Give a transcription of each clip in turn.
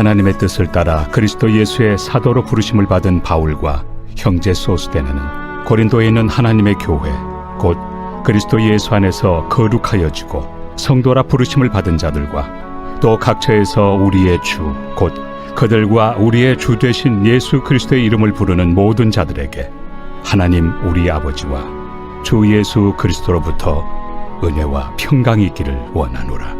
하나님의 뜻을 따라 그리스도 예수의 사도로 부르심을 받은 바울과 형제 소스데나는 고린도에 있는 하나님의 교회 곧 그리스도 예수 안에서 거룩하여지고 성도라 부르심을 받은 자들과 또 각처에서 우리의 주 곧 그들과 우리의 주 되신 예수 그리스도의 이름을 부르는 모든 자들에게 하나님 우리 아버지와 주 예수 그리스도로부터 은혜와 평강이 있기를 원하노라.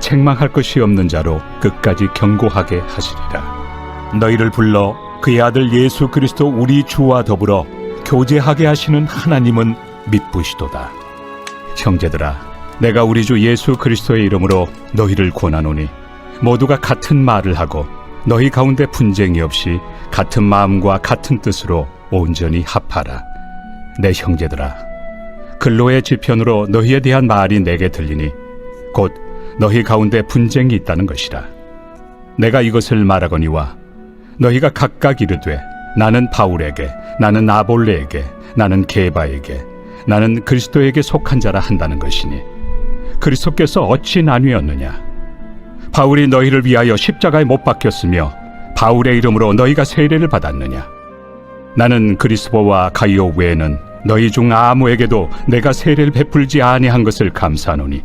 책망할 것이 없는 자로 끝까지 경고하게 하시리라. 너희를 불러 그의 아들 예수 그리스도 우리 주와 더불어 교제하게 하시는 하나님은 믿부시도다. 형제들아, 내가 우리 주 예수 그리스도의 이름으로 너희를 권하노니 모두가 같은 말을 하고 너희 가운데 분쟁이 없이 같은 마음과 같은 뜻으로 온전히 합하라. 내 형제들아, 근로의 지편으로 너희에 대한 말이 내게 들리니 곧 너희 가운데 분쟁이 있다는 것이라. 내가 이것을 말하거니와 너희가 각각 이르되 나는 바울에게 나는 아볼레에게 나는 게바에게 나는 그리스도에게 속한 자라 한다는 것이니 그리스도께서 어찌 나뉘었느냐 바울이 너희를 위하여 십자가에 못 박혔으며 바울의 이름으로 너희가 세례를 받았느냐 나는 그리스도와 가이오 외에는 너희 중 아무에게도 내가 세례를 베풀지 아니한 것을 감사하노니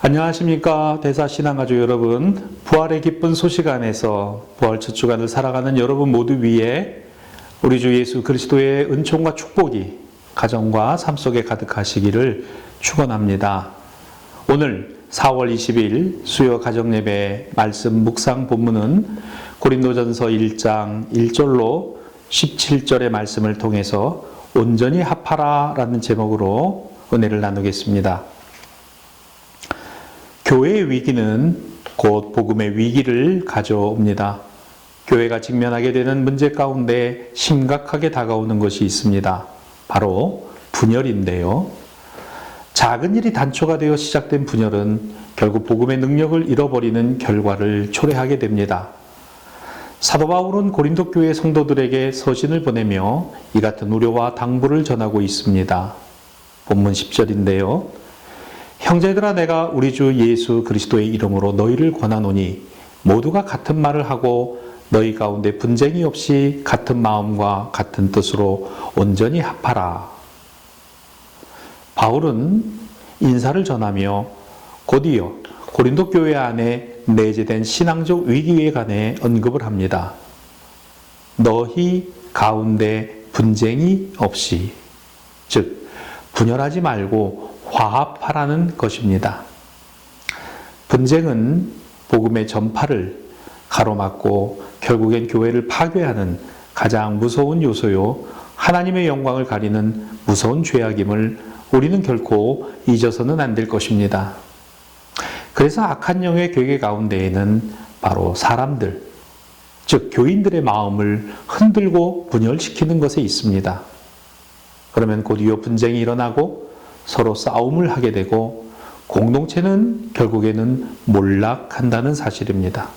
안녕하십니까 대사 신앙가족 여러분 부활의 기쁜 소식 안에서 부활 첫 주간을 살아가는 여러분 모두 위에 우리 주 예수 그리스도의 은총과 축복이 가정과 삶 속에 가득하시기를 축원합니다. 오늘 4월 20일 수요 가정 예배 말씀 묵상 본문은 고린도전서 1장 1절로 17절의 말씀을 통해서 온전히 합하라라는 제목으로 은혜를 나누겠습니다. 교회의 위기는 곧 복음의 위기를 가져옵니다. 교회가 직면하게 되는 문제 가운데 심각하게 다가오는 것이 있습니다. 바로 분열인데요. 작은 일이 단초가 되어 시작된 분열은 결국 복음의 능력을 잃어버리는 결과를 초래하게 됩니다. 사도 바울은 고린도 교회 성도들에게 서신을 보내며 이 같은 우려와 당부를 전하고 있습니다. 본문 10절인데요. 형제들아 내가 우리 주 예수 그리스도의 이름으로 너희를 권하노니 모두가 같은 말을 하고 너희 가운데 분쟁이 없이 같은 마음과 같은 뜻으로 온전히 합하라. 바울은 인사를 전하며 곧이어 고린도 교회 안에 내재된 신앙적 위기에 관해 언급을 합니다. 너희 가운데 분쟁이 없이 즉 분열하지 말고 화합하라는 것입니다. 분쟁은 복음의 전파를 가로막고 결국엔 교회를 파괴하는 가장 무서운 요소요. 하나님의 영광을 가리는 무서운 죄악임을 우리는 결코 잊어서는 안 될 것입니다. 그래서 악한 영의 괴계 가운데에는 바로 사람들, 즉 교인들의 마음을 흔들고 분열시키는 것에 있습니다. 그러면 곧이어 분쟁이 일어나고 서로 싸움을 하게 되고 공동체는 결국에는 몰락한다는 사실입니다.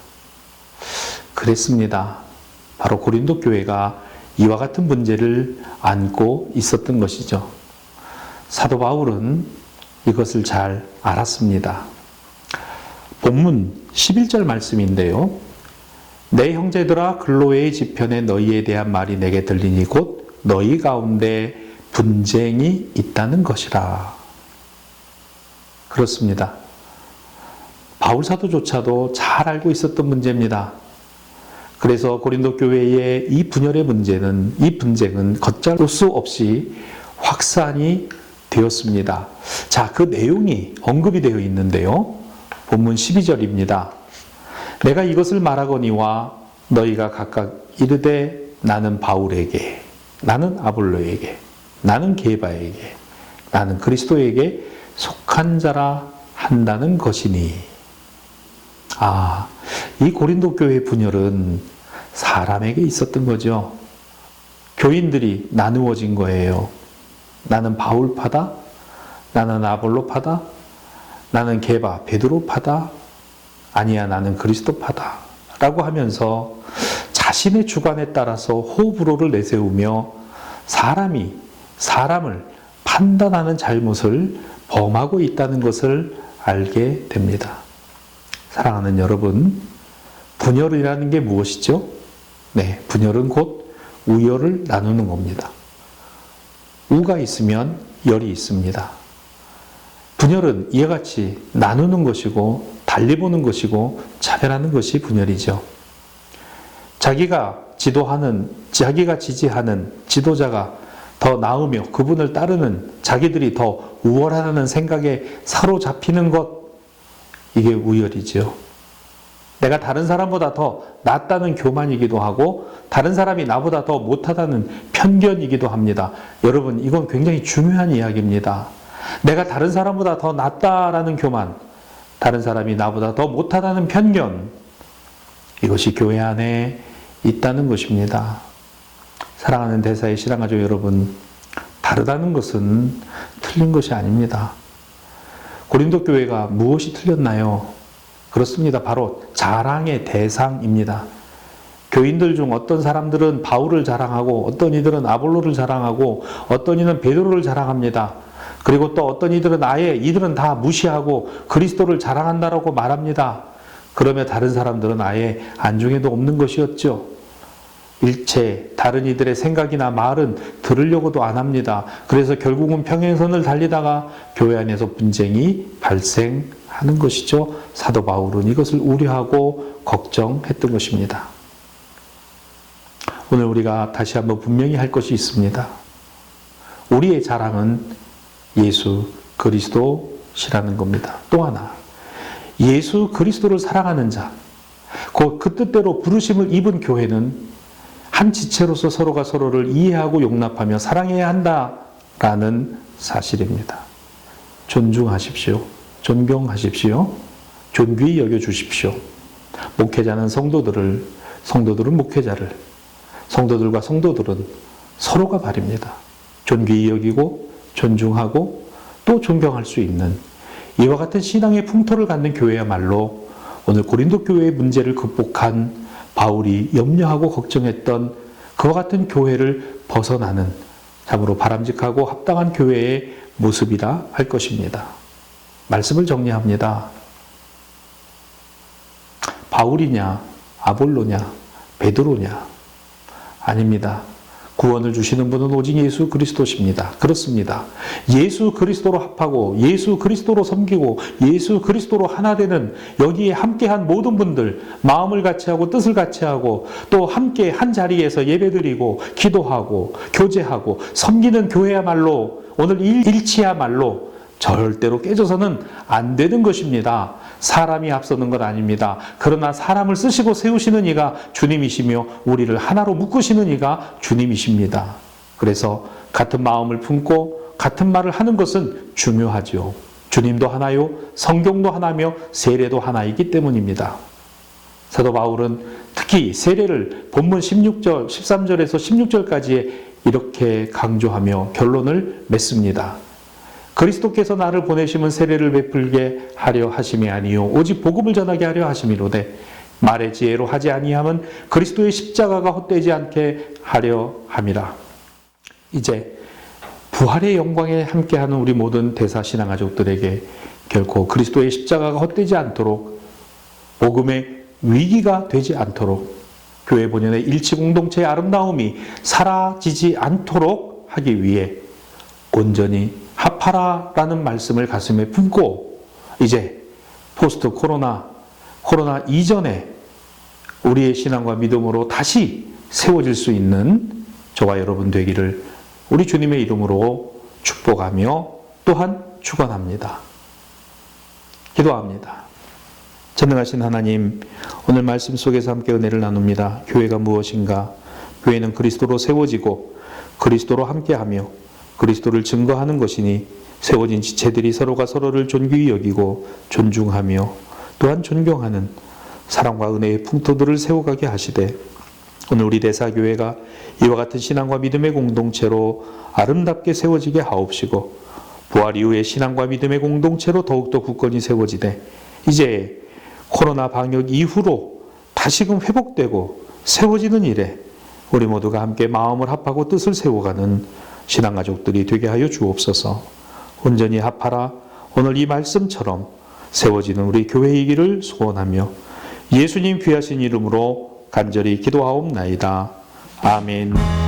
그랬습니다. 바로 고린도 교회가 이와 같은 문제를 안고 있었던 것이죠. 사도 바울은 이것을 잘 알았습니다. 본문 11절 말씀인데요. 내 형제들아 글로의 지편에 너희에 대한 말이 내게 들리니 곧 너희 가운데 분쟁이 있다는 것이라. 그렇습니다. 바울 사도조차도 잘 알고 있었던 문제입니다. 그래서 고린도 교회의 이 분열의 문제는 이 분쟁은 걷잡을 수 없이 확산이 되었습니다. 자, 그 내용이 언급이 되어 있는데요. 본문 12절입니다. 내가 이것을 말하거니와 너희가 각각 이르되 나는 바울에게 나는 아볼로에게 나는 게바에게 나는 그리스도에게 속한 자라 한다는 것이니 아, 이 고린도 교회 분열은 사람에게 있었던 거죠. 교인들이 나누어진 거예요. 나는 바울파다. 나는 아볼로파다. 나는 게바 베드로파다. 아니야 나는 그리스도파다. 라고 하면서 자신의 주관에 따라서 호불호를 내세우며 사람이 사람을 판단하는 잘못을 범하고 있다는 것을 알게 됩니다. 사랑하는 여러분, 분열이라는 게 무엇이죠? 네, 분열은 곧 우열을 나누는 겁니다. 우가 있으면 열이 있습니다. 분열은 이와 같이 나누는 것이고 달리 보는 것이고 차별하는 것이 분열이죠. 자기가 지도하는 자기가 지지하는 지도자가 더 나으며 그분을 따르는 자기들이 더 우월하다는 생각에 사로잡히는 것 이게 우열이죠. 내가 다른 사람보다 더 낫다는 교만이기도 하고 다른 사람이 나보다 더 못하다는 편견이기도 합니다. 여러분 이건 굉장히 중요한 이야기입니다. 내가 다른 사람보다 더 낫다라는 교만, 다른 사람이 나보다 더 못하다는 편견 이것이 교회 안에 있다는 것입니다. 사랑하는 대사의 신앙가족 여러분, 다르다는 것은 틀린 것이 아닙니다. 고린도 교회가 무엇이 틀렸나요? 그렇습니다. 바로 자랑의 대상입니다. 교인들 중 어떤 사람들은 바울을 자랑하고 어떤 이들은 아볼로를 자랑하고 어떤 이는 베드로를 자랑합니다. 그리고 또 어떤 이들은 아예 이들은 다 무시하고 그리스도를 자랑한다라고 말합니다. 그러면 다른 사람들은 아예 안중에도 없는 것이었죠. 일체 다른 이들의 생각이나 말은 들으려고도 안 합니다. 그래서 결국은 평행선을 달리다가 교회 안에서 분쟁이 발생하는 것이죠. 사도 바울은 이것을 우려하고 걱정했던 것입니다. 오늘 우리가 다시 한번 분명히 할 것이 있습니다. 우리의 자랑은 예수 그리스도시라는 겁니다. 또 하나, 예수 그리스도를 사랑하는 자, 그, 그 뜻대로 부르심을 입은 교회는 한 지체로서 서로가 서로를 이해하고 용납하며 사랑해야 한다라는 사실입니다. 존중하십시오. 존경하십시오. 존귀히 여겨주십시오. 목회자는 성도들을, 성도들은 목회자를, 성도들과 성도들은 서로가 바랍니다. 존귀히 여기고 존중하고 또 존경할 수 있는 이와 같은 신앙의 풍토를 갖는 교회야말로 오늘 고린도 교회의 문제를 극복한 바울이 염려하고 걱정했던 그와 같은 교회를 벗어나는 참으로 바람직하고 합당한 교회의 모습이라 할 것입니다. 말씀을 정리합니다. 바울이냐, 아볼로냐, 베드로냐? 아닙니다. 구원을 주시는 분은 오직 예수 그리스도십니다. 그렇습니다. 예수 그리스도로 합하고 예수 그리스도로 섬기고 예수 그리스도로 하나 되는 여기에 함께한 모든 분들 마음을 같이 하고 뜻을 같이 하고 또 함께 한 자리에서 예배드리고 기도하고 교제하고 섬기는 교회야말로 오늘 일, 일치야말로 절대로 깨져서는 안 되는 것입니다. 사람이 앞서는 것 아닙니다. 그러나 사람을 쓰시고 세우시는 이가 주님이시며 우리를 하나로 묶으시는 이가 주님이십니다. 그래서 같은 마음을 품고 같은 말을 하는 것은 중요하죠. 주님도 하나요, 성경도 하나며 세례도 하나이기 때문입니다. 사도 바울은 특히 세례를 본문 16절, 13절에서 16절까지에 이렇게 강조하며 결론을 맺습니다. 그리스도께서 나를 보내심은 세례를 베풀게 하려 하심이 아니요 오직 복음을 전하게 하려 하심이로되 말의 지혜로 하지 아니함은 그리스도의 십자가가 헛되지 않게 하려 함이라. 이제 부활의 영광에 함께하는 우리 모든 대사 신앙 가족들에게 결코 그리스도의 십자가가 헛되지 않도록 복음의 위기가 되지 않도록 교회 본연의 일치 공동체의 아름다움이 사라지지 않도록 하기 위해 온전히 합하라라는 말씀을 가슴에 품고 이제 포스트 코로나 코로나 이전에 우리의 신앙과 믿음으로 다시 세워질 수 있는 저와 여러분 되기를 우리 주님의 이름으로 축복하며 또한 축원합니다. 기도합니다. 전능하신 하나님, 오늘 말씀 속에서 함께 은혜를 나눕니다. 교회가 무엇인가? 교회는 그리스도로 세워지고 그리스도로 함께하며 그리스도를 증거하는 것이니 세워진 지체들이 서로가 서로를 존귀히 여기고 존중하며 또한 존경하는 사랑과 은혜의 풍토들을 세워가게 하시되 오늘 우리 대사교회가 이와 같은 신앙과 믿음의 공동체로 아름답게 세워지게 하옵시고 부활 이후의 신앙과 믿음의 공동체로 더욱더 굳건히 세워지되 이제 코로나 방역 이후로 다시금 회복되고 세워지는 일에 우리 모두가 함께 마음을 합하고 뜻을 세워가는 신앙 가족들이 되게 하여 주옵소서. 온전히 합하라 오늘 이 말씀처럼 세워지는 우리 교회이기를 소원하며 예수님 귀하신 이름으로 간절히 기도하옵나이다. 아멘.